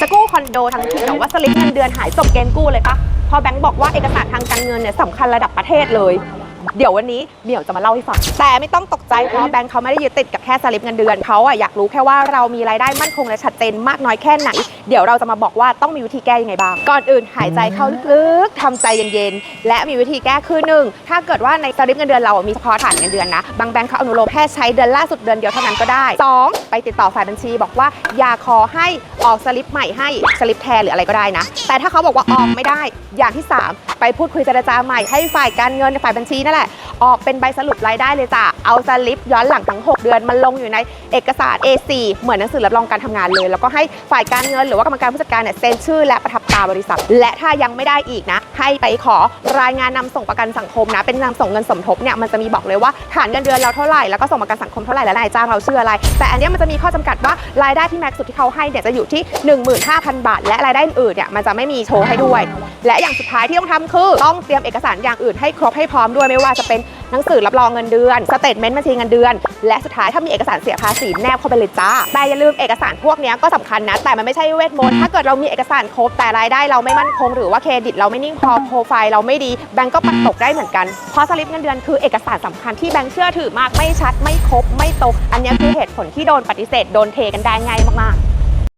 จะกู้คอนโดทั้งทีแต่ว่าสลิปเงินเดือนหายจบเกมกู้เลยปะพอแบงค์บอกว่าเอกสารทางการเงินเนี่ยสำคัญระดับประเทศเลย เดี๋ยววันนี้เหมียวจะมาเล่าให้ฟัง แต่ไม่ต้องตกใจเพราะแบงค์เขาไม่ได้ยึดติดกับแค่สลิปเงินเดือนเขาอะอยากรู้แค่ว่าเรามีรายได้มั่นคงและชัดเจนมากน้อยแค่ไหน เดี๋ยวเราจะมาบอกว่าต้องมีวิธีแก้ยังไงบ้าง ก่อนอื่นหายใจเข้าลึกๆทำใจเย็นๆ และมีวิธีแก้คือหนึ่งถ้าเกิดว่าในสลิปเงินเดือนเรามีเฉพาะฐานเงินเดือนนะ บางแบงค์เขาอนุโลมแค่ใช้เดือนล่าสุดเดือนเดียวเท่านั้นก็ได้สองไปติดต่อฝ่ายบัญชีบอกว่าอย่าขอให้ออกสลิปใหม่ให้สลิปแทนหรืออะไรก็ได้นะ แต่ถ้าเขาบอกว่าออกไม่ได้ อย่างที่สามไปพูดคุยเจรจาใหม่ให้ฝ่ายการเงินฝ่ายบัญชีนั่นแหละ ออกเป็นใบสรุปรายได้เลยจ้ะ เอาสลิปย้อนหลังทั้ง 6 เดือนมันลงอยู่ในเอกสาร A4 เหมือนหนังสือรับรองการทำงานเลย แล้วก็ให้ฝ่ายการเงินหรือว่ากรรมการผู้จัดการเนี่ยเซ็นชื่อและประทับตราบริษัท และถ้ายังไม่ได้อีกนะ ให้ไปขอรายงานนำส่งประกันสังคมนะ เป็นนำส่งเงินสมทบเนี่ยมันจะมีบอกเลยว่าฐานเงินเดือนเราเท่าไหร่แล้วก็ส่งประกันสังคมเท่าไหร่และนายจ้างเราชื่ออะไร แต่อันนี้มันจะมีข้อจำกัดว่ารายได้ที่แม็กซ์สุดที่เขาให้เนี่ยจะอยู่ที่ 15,000 บาท และรายได้อื่นเนี่ยมันจะไม่มีโชว์ให้ด้วย และอย่างสุดท้ายที่ต้องทำคือต้องเตรียมเอกสารอย่างอื่นให้ครบให้พร้อมด้วยไม่ว่าจะเป็นหนังสือรับรองเงินเดือนสเตทเมนต์บัญชีเงินเดือน และสุดท้ายถ้ามีเอกสารเสียภาษีแนบเข้าไปเลยจ้า แต่อย่าลืมเอกสารพวกเนี้ยก็สำคัญนะ แต่มันไม่ใช่เวทมนต์ถ้าเกิดเรามีเอกสารครบแต่รายได้เราไม่มั่นคงหรือว่าเครดิตเราไม่นิ่งพอโปรไฟล์เราไม่ดีแบงก์ก็ปัดตกได้เหมือนกันเพราะสลิปเงินเดือนคือเอกสารสำคัญที่แบงก์เชื่อถือมากไม่ชัดไม่ครบไม่ตรงอันเนี้ยคือเหตุผลที่โดนปฏิเสธโดนเทกันได้ง่ายมากๆ